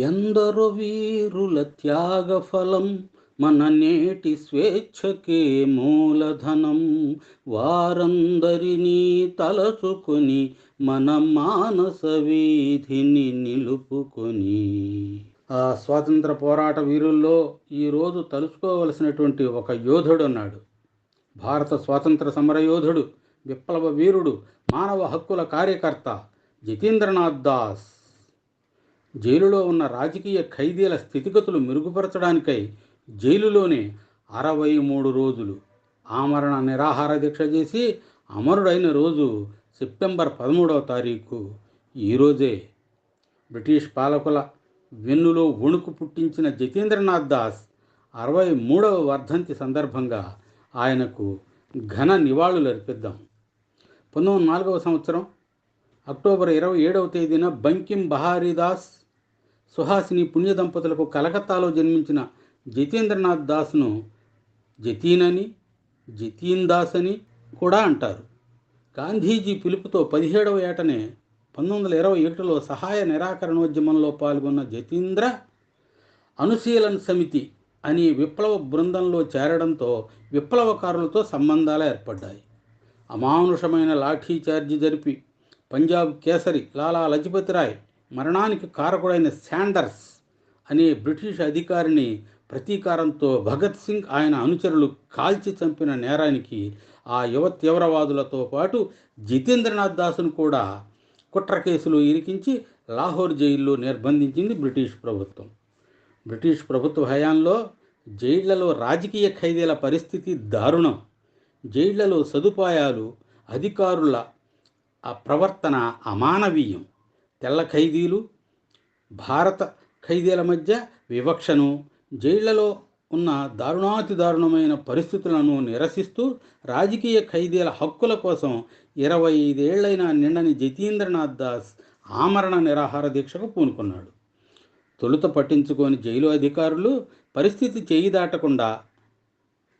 ఎందరు వీరుల త్యాగఫలం మన నేటి స్వేచ్ఛకే మూలధనం. వారందరినీ తలచుకొని మన మానస వీధిని నిలుపుకొని. ఆ స్వాతంత్ర పోరాట వీరుల్లో ఈరోజు తలుచుకోవలసినటువంటి ఒక యోధుడు ఉన్నాడు. భారత స్వాతంత్ర సమర యోధుడు విప్లవ వీరుడు మానవ హక్కుల కార్యకర్త జితేంద్రనాథ్ దాస్. జైలులో ఉన్న రాజకీయ ఖైదీల స్థితిగతులు మెరుగుపరచడానికై జైలులోనే అరవై మూడు రోజులు ఆమరణ నిరాహార దీక్ష చేసి అమరుడైన రోజు సెప్టెంబర్ పదమూడవ తారీఖు ఈరోజే బ్రిటిష్ పాలకుల వెన్నులో వణుకు పుట్టించిన జతీంద్రనాథ్ దాస్ అరవై మూడవ వర్ధంతి సందర్భంగా ఆయనకు ఘన నివాళులు అర్పిద్దాం. పంతొమ్మిది నాలుగవ సంవత్సరం అక్టోబర్ ఇరవై ఏడవ తేదీన బంకిం బహారీదాస్ సుహాసిని పుణ్య దంపతులకు కలకత్తాలో జన్మించిన జతీంద్రనాథ్ దాస్ను జతీన్ అని జతీన్ దాస్ అని కూడా అంటారు. గాంధీజీ పిలుపుతో పదిహేడవ ఏటనే పంతొమ్మిది వందల ఇరవై ఏడులో సహాయ నిరాకరణోద్యమంలో పాల్గొన్న జతీంద్ర అనుశీలన సమితి అని విప్లవ బృందంలో చేరడంతో విప్లవకారులతో సంబంధాలు ఏర్పడ్డాయి. అమానుషమైన లాఠీ చార్జీ జరిపి పంజాబ్ కేసరి లాలా లజపతి రాయ్ మరణానికి కారకుడైన శాండర్స్ అనే బ్రిటిష్ అధికారిని ప్రతీకారంతో భగత్ సింగ్ ఆయన అనుచరులు కాల్చి చంపిన నేరానికి ఆ యువ తీవ్రవాదులతో పాటు జితేంద్రనాథ్ దాసును కూడా కుట్ర కేసులో ఇరికించి లాహోర్ జైల్లో నిర్బంధించింది బ్రిటిష్ ప్రభుత్వం. బ్రిటిష్ ప్రభుత్వ హయాంలో జైళ్ళలో రాజకీయ ఖైదీల పరిస్థితి దారుణం. జైళ్ళలో సదుపాయాలు అధికారుల ప్రవర్తన అమానవీయం. తెల్ల ఖైదీలు భారత ఖైదీల మధ్య వివక్షను జైళ్ళలో ఉన్న దారుణాతి దారుణమైన పరిస్థితులను నిరసిస్తూ రాజకీయ ఖైదీల హక్కుల కోసం ఇరవై ఐదేళ్ళైన నిండని జతీంద్రనాథ్ దాస్ ఆమరణ నిరాహార దీక్షకు పూనుకున్నాడు. తొలుత పట్టించుకొని జైలు అధికారులు పరిస్థితి చేయి దాటకుండా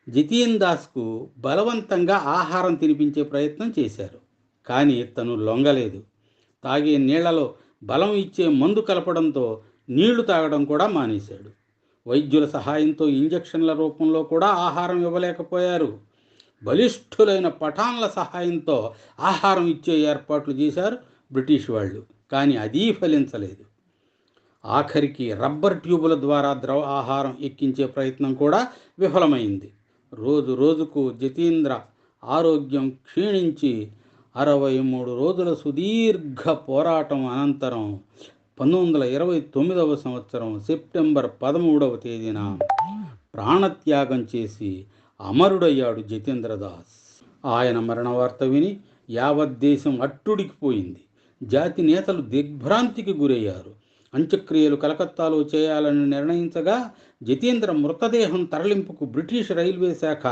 జతీన్ దాస్కు బలవంతంగా ఆహారం తినిపించే ప్రయత్నం చేశారు. కానీ తను లొంగలేదు. తాగే నీళ్ళలో బలం ఇచ్చే మందు కలపడంతో నీళ్ళు తాగడం కూడా మానేశాడు. వైద్యుల సహాయంతో ఇంజక్షన్ల రూపంలో కూడా ఆహారం ఇవ్వలేకపోయారు. బలిష్ఠులైన పఠాన్ల సహాయంతో ఆహారం ఇచ్చే ఏర్పాట్లు చేశారు బ్రిటిష్ వాళ్ళు కానీ అదీ ఫలించలేదు. ఆఖరికి రబ్బర్ ట్యూబుల ద్వారా ద్రవ ఆహారం ఎక్కించే ప్రయత్నం కూడా విఫలమైంది. రోజు రోజుకు జతీంద్ర ఆరోగ్యం క్షీణించి అరవై మూడు రోజుల సుదీర్ఘ పోరాటం అనంతరం పంతొమ్మిది వందల ఇరవై తొమ్మిదవ సంవత్సరం సెప్టెంబర్ పదమూడవ తేదీన ప్రాణత్యాగం చేసి అమరుడయ్యాడు జతేంద్రదాస్ ఆయన మరణ వార్త విని యావత్ దేశం అట్టుడికిపోయింది జాతి నేతలు దిగ్భ్రాంతికి గురయ్యారు. అంత్యక్రియలు కలకత్తాలో చేయాలని నిర్ణయించగా జతీంద్ర మృతదేహం తరలింపుకు బ్రిటిష్ రైల్వే శాఖ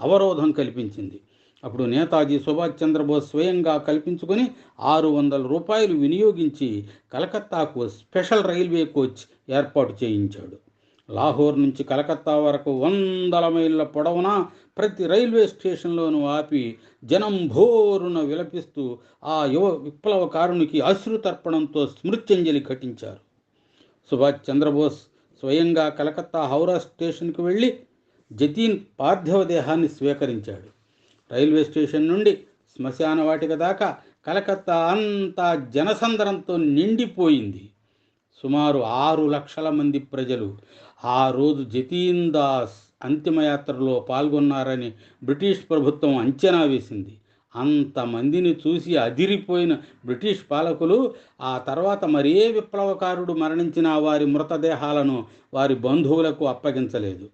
అవరోధం కల్పించింది. అప్పుడు నేతాజీ సుభాష్ చంద్రబోస్ స్వయంగా కల్పించుకొని ఆరు వందల రూపాయలు వినియోగించి కలకత్తాకు స్పెషల్ రైల్వే కోచ్ ఏర్పాటు చేయించాడు. లాహోర్ నుంచి కలకత్తా వరకు వందల మైళ్ళ పొడవున ప్రతి రైల్వే స్టేషన్లోనూ ఆపి జనం భోరున విలపిస్తూ ఆ యువ విప్లవకారునికి అశ్రుతర్పణంతో స్మృత్యంజలి ఘటించారు. సుభాష్ చంద్రబోస్ స్వయంగా కలకత్తా హౌరా స్టేషన్కు వెళ్ళి జతీన్ పార్థివ దేహాన్ని స్వీకరించాడు. రైల్వే స్టేషన్ నుండి శ్మశాన వాటిక దాకా కలకత్తా అంతా జనసందరంతో నిండిపోయింది. సుమారు ఆరు లక్షల మంది ప్రజలు ఆ రోజు జతీన్ దాస్ అంతిమయాత్రలో పాల్గొన్నారని బ్రిటిష్ ప్రభుత్వం అంచనా వేసింది. అంతమందిని చూసి అదిరిపోయిన బ్రిటిష్ పాలకులు ఆ తర్వాత మరే విప్లవకారుడు మరణించిన వారి మృతదేహాలను వారి బంధువులకు అప్పగించలేదు.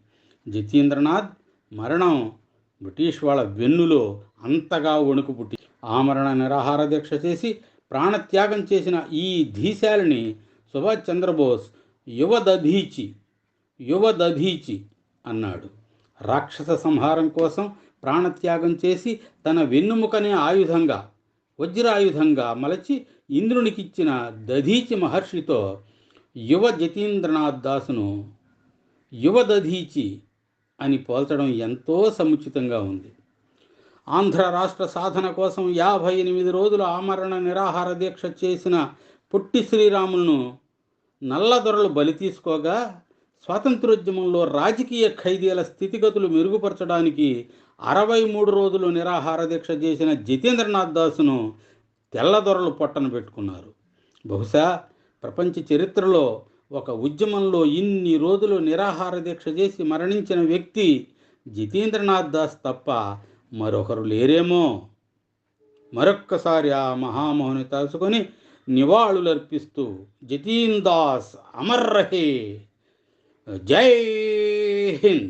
జతీంద్రనాథ్ మరణం బ్రిటిష్ వాళ్ళ వెన్నులో అంతగా వణుకు పుట్టి ఆమరణ నిరాహార దీక్ష చేసి ప్రాణత్యాగం చేసిన ఈ ధీశాలని సుభాష్ చంద్రబోస్ యువ దధీచి యువ దధీచి అన్నాడు. రాక్షస సంహారం కోసం ప్రాణత్యాగం చేసి తన వెన్నుముకనే ఆయుధంగా వజ్రాయుధంగా మలచి ఇంద్రునికిచ్చిన దధీచి మహర్షితో యువ జతీంద్రనాథ్ దాసును యువ దధీచి అని పోల్చడం ఎంతో సముచితంగా ఉంది. ఆంధ్ర రాష్ట్ర సాధన కోసం యాభై ఎనిమిది రోజులు ఆమరణ నిరాహార దీక్ష చేసిన పొట్టి శ్రీరాములను నల్లదొరలు బలి తీసుకోగా స్వాతంత్రోద్యమంలో రాజకీయ ఖైదీల స్థితిగతులు మెరుగుపరచడానికి అరవై మూడు రోజులు నిరాహార దీక్ష చేసిన జితేంద్రనాథ్ దాసును తెల్లదొరలు పొట్టన పెట్టుకున్నారు. బహుశా ప్రపంచ చరిత్రలో ఒక ఉద్యమంలో ఇన్ని రోజులు నిరాహార దీక్ష చేసి మరణించిన వ్యక్తి జితేంద్రనాథ్ దాస్ తప్ప మరొకరు లేరేమో? మరొక్కసారి ఆ మహామోహని తలుసుకొని నివాళులర్పిస్తూ జతీన్ దాస్ అమర్ రహే. జై హింద్.